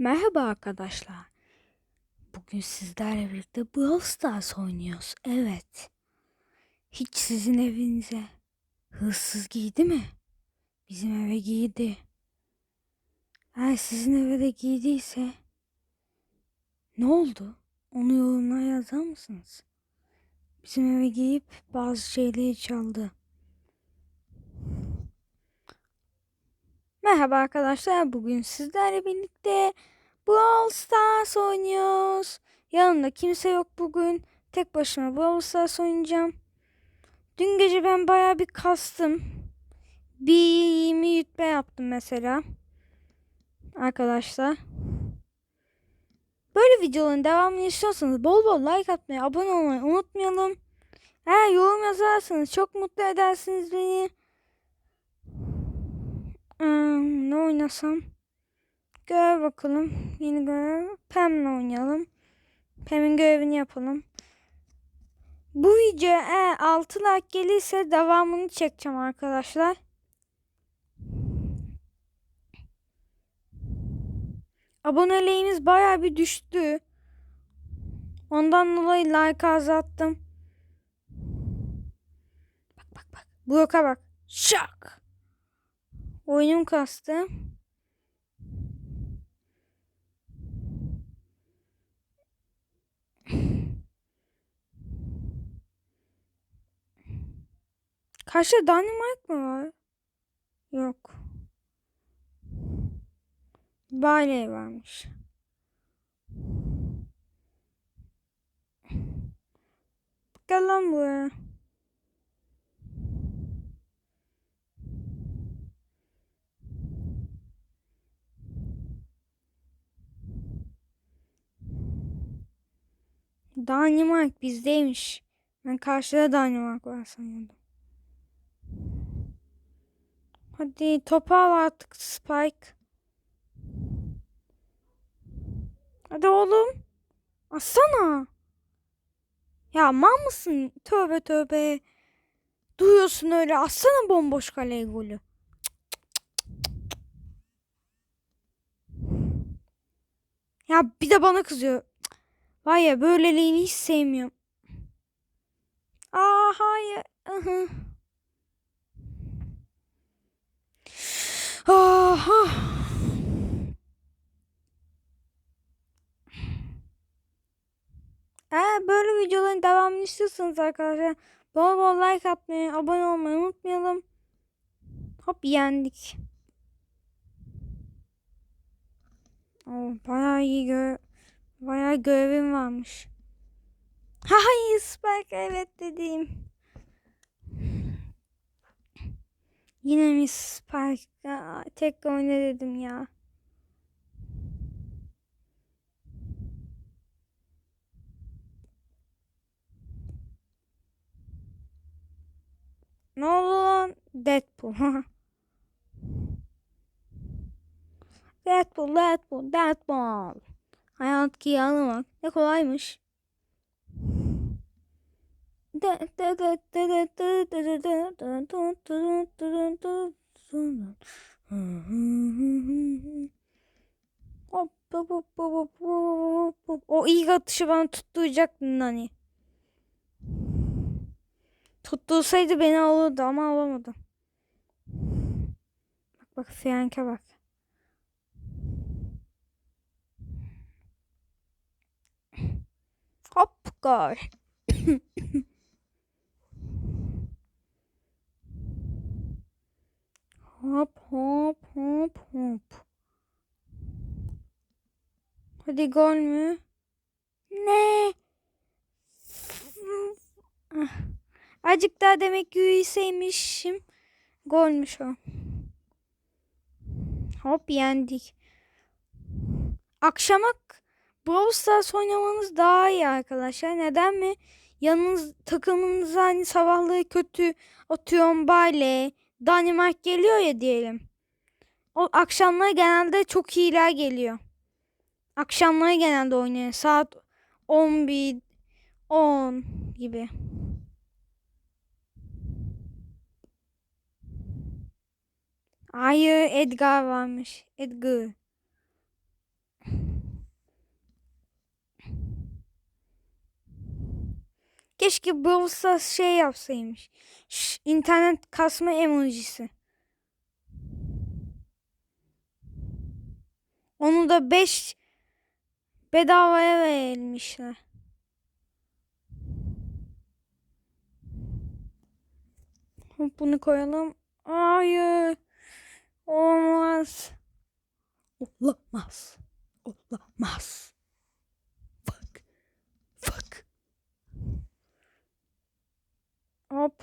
Merhaba arkadaşlar. Bugün sizlerle birlikte Brawl Stars oynuyoruz. Evet. Hiç sizin evinize hırsız giydi mi? Bizim eve giydi. Eğer sizin eve de giydiyse ne oldu? Onu yorumlara yazar mısınız? Bizim eve giyip bazı şeyleri çaldı. Merhaba arkadaşlar. Bugün sizlerle birlikte Brawl Stars oynuyoruz. Yanımda kimse yok bugün. Tek başıma Brawl Stars oynayacağım. Dün gece ben bayağı bir kastım. Bir 20 yutma yaptım mesela. Arkadaşlar. Böyle videoların devamını istiyorsanız bol bol like atmayı, abone olmayı unutmayalım. Eğer yorum yazarsanız çok mutlu edersiniz beni. Ne oynasam? Görev bakalım. Yeni görev. Pam'le oynayalım. Pam'in görevini yapalım. Bu video eğer 6 like gelirse devamını çekeceğim arkadaşlar. Aboneliğimiz baya bir düştü. Ondan dolayı like azalttım. Bak bak bak. Bloka bak. Şak. Oyunum kastı. Karşıda Dynamite mı var? Yok. Bailey varmış. Gel lan buraya. Dynamite bizdeymiş. Ben karşıda Dynamite var sanıyordum. Hadi topu al artık Spike. Hadi oğlum. Atsana. Ya mal mısın? Tövbe tövbe. Duyuyorsun öyle. Atsana bomboş kaleye golü. Ya bir de bana kızıyor. Var ya böyleliğini hiç sevmiyorum. Aa hayır. Aha. Eğer böyle videoların devamını istiyorsanız arkadaşlar bol bol like atmayı, abone olmayı unutmayalım. Hop yendik. Oh, bayağı iyi gö bayağı görevim varmış. Hayır Spike evet dediğim. Yine mi Spike? Ya, tek oyna dedim ya. Ne oldu lan? Deadpool. Deadpool, Deadpool, Deadpool. Hayat ki anlamak ne kolaymış. O ilk atışı bana tutturacaktın Nani. Tuttursaydı beni alırdı ama alamadım. Bak bak Frank'e bak. Gol. hop hop hop hop. Hadi gol mü? Ne? Azıcık daha demek ki yürüseymişim. Golmüş o. Hop yendik. Akşama Brawl Stars oynamanız daha iyi arkadaşlar. Neden mi? Yanınız takımınıza hani sabahları kötü atıyorum Bale, Danimark geliyor ya diyelim. O akşamları genelde çok iyiler geliyor. Akşamları genelde oynuyor. Saat 11 10 gibi. Hayır Edgar varmış. Edgar. Keşke Brawl şey yapsaymış. Şş, internet kasma emojisi. Onu da 5 bedavaya verilmişler. Hop, Bunu koyalım. Hayır. Olmaz. Olamaz. Olamaz.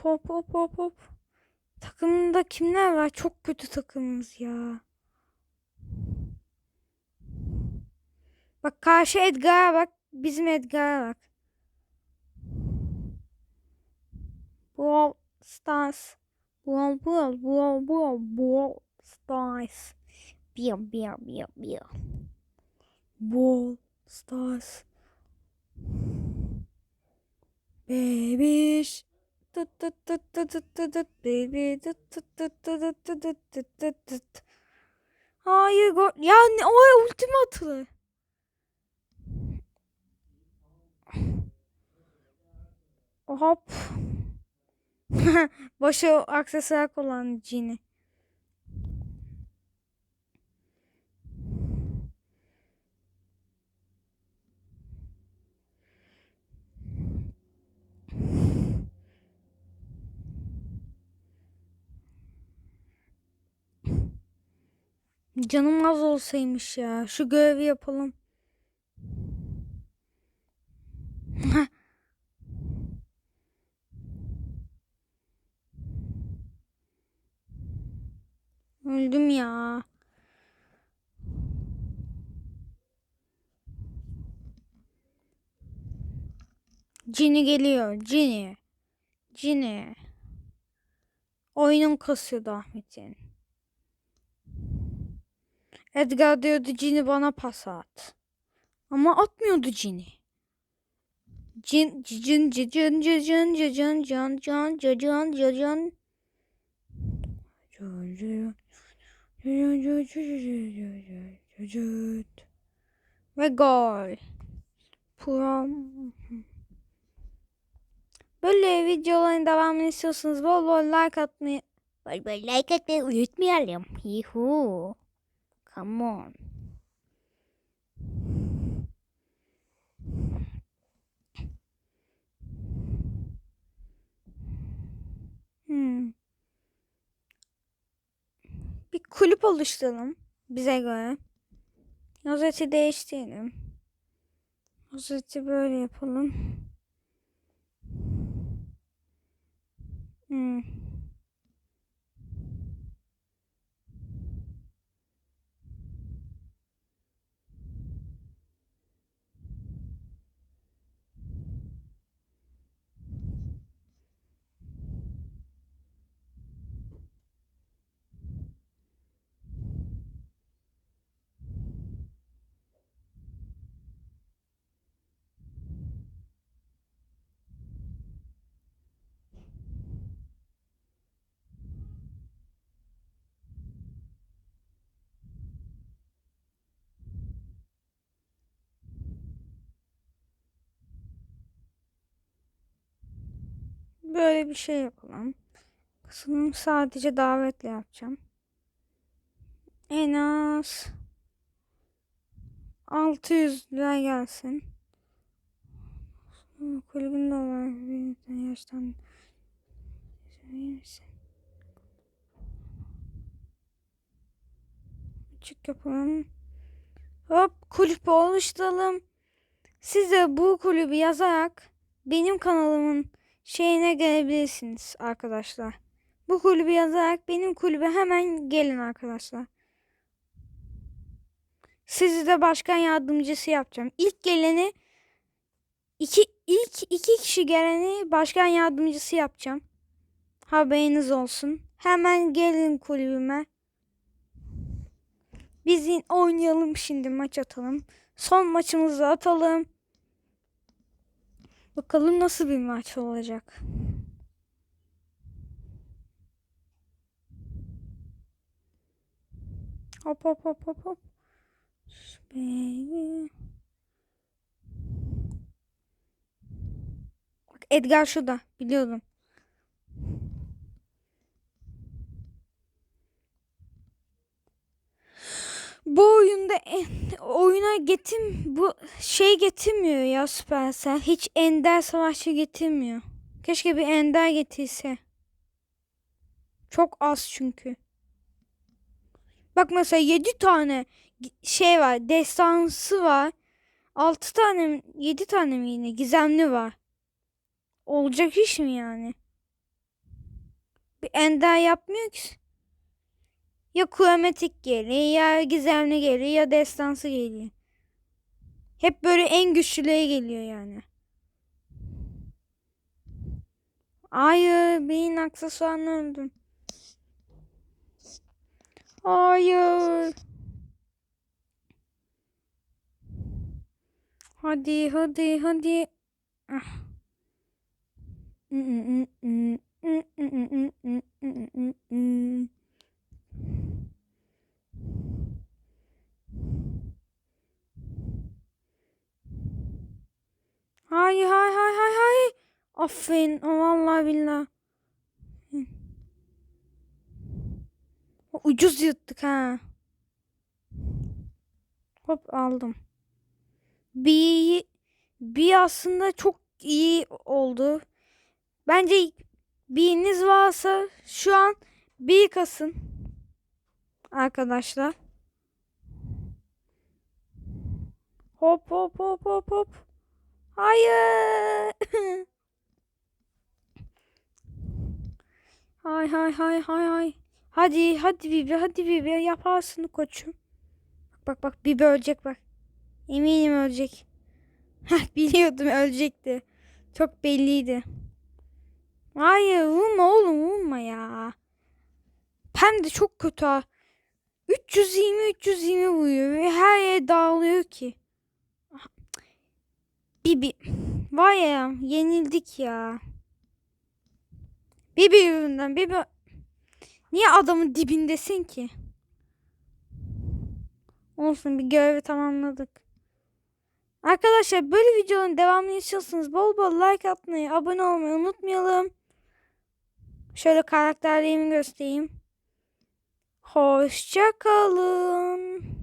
Hop hop hop hop. Takımda kimler var? Çok kötü takımımız ya. Bak karşı Edgar'a bak. Bizim Edgar'a bak. Brawl Stars. Brawl Brawl Brawl Brawl Brawl Stars. Bir bir bir bir. Brawl Stars. Babiş. Tut baby tut. Hayır gol. Ya ne o ultimi atılır. Hop. Başı aksesuar kullandı Cini. Canım az olsaymış ya. Şu görevi yapalım. Öldüm ya. Cini geliyor. Cini. Cini. Oyunum kasıyordu Ahmet'in. Edgar diyordu Cini bana pas at. Ama atmıyordu Cini. Cin cin cin cin cin cin cin cin cin cin cin ve gol. Pram. Böyle videoların devamını istiyorsanız bol bol like atmayı bol bol like atmayı unutmayalım. Yuhu. Come on. Hmm. Bir kulüp oluşturalım bize göre. Rozeti değiştirelim. Rozeti böyle yapalım. Hmm. Böyle bir şey yapalım. Kısmım sadece davetle yapacağım. En az 600 lira gelsin. Kulübün de var. Bir yaştan Açık yapalım. Hop kulübü oluşturalım. Siz de bu kulübü yazarak benim kanalımın şeyine gelebilirsiniz arkadaşlar. Bu kulübü yazarak benim kulübe hemen gelin arkadaşlar. Sizi de başkan yardımcısı yapacağım. İlk geleni iki ilk iki kişi geleni başkan yardımcısı yapacağım. Haberiniz olsun. Hemen gelin kulübüme. Biz oynayalım şimdi maç atalım. Son maçımızı atalım. Bakalım nasıl bir maç olacak. Hop hop hop hop hop. Bak Edgar şurada. Biliyordum. Bu oyunda en- oyuna getim bu şey getirmiyor ya Supercell. Hiç ender savaşçı getirmiyor. Keşke bir ender getirse. Çok az çünkü. Bak mesela 7 tane şey var. Destansı var. 6 tane mi 7 tane mi yine gizemli var. Olacak iş mi yani? Bir ender yapmıyor ki. Ya kromatik geliyor ya gizemli geliyor ya destansı geliyor. Hep böyle en güçlüleri geliyor yani. Hayır beyin aksesuarını öldüm. Hayır. Hadi hadi hadi. Ah. Hayır hayır hayır hayır hayır. Aferin. Vallahi. O Ucuz yırttık ha. Hop aldım. Bir bir aslında çok iyi oldu. Bence biriniz varsa şu an bir kasın arkadaşlar. Hop hop hop hop hop. Hayır. hay hay hay hay hay. Hadi hadi Bibi hadi Bibi yaparsın koçum. Bak bak bak Bibi ölecek bak. Eminim ölecek. Biliyordum ölecekti. Çok belliydi. Hayır vurma oğlum vurma ya. Hem de çok kötü ha. 320 320 vuruyor ve her yere dağılıyor ki. Bibi. Vay ya yenildik ya. Bibi yüzünden Bibi. Niye adamın dibindesin ki? Olsun bir görevi tamamladık. Arkadaşlar böyle videoların devamını istiyorsanız bol bol like atmayı, abone olmayı unutmayalım. Şöyle karakterlerimi göstereyim. Hoşça kalın.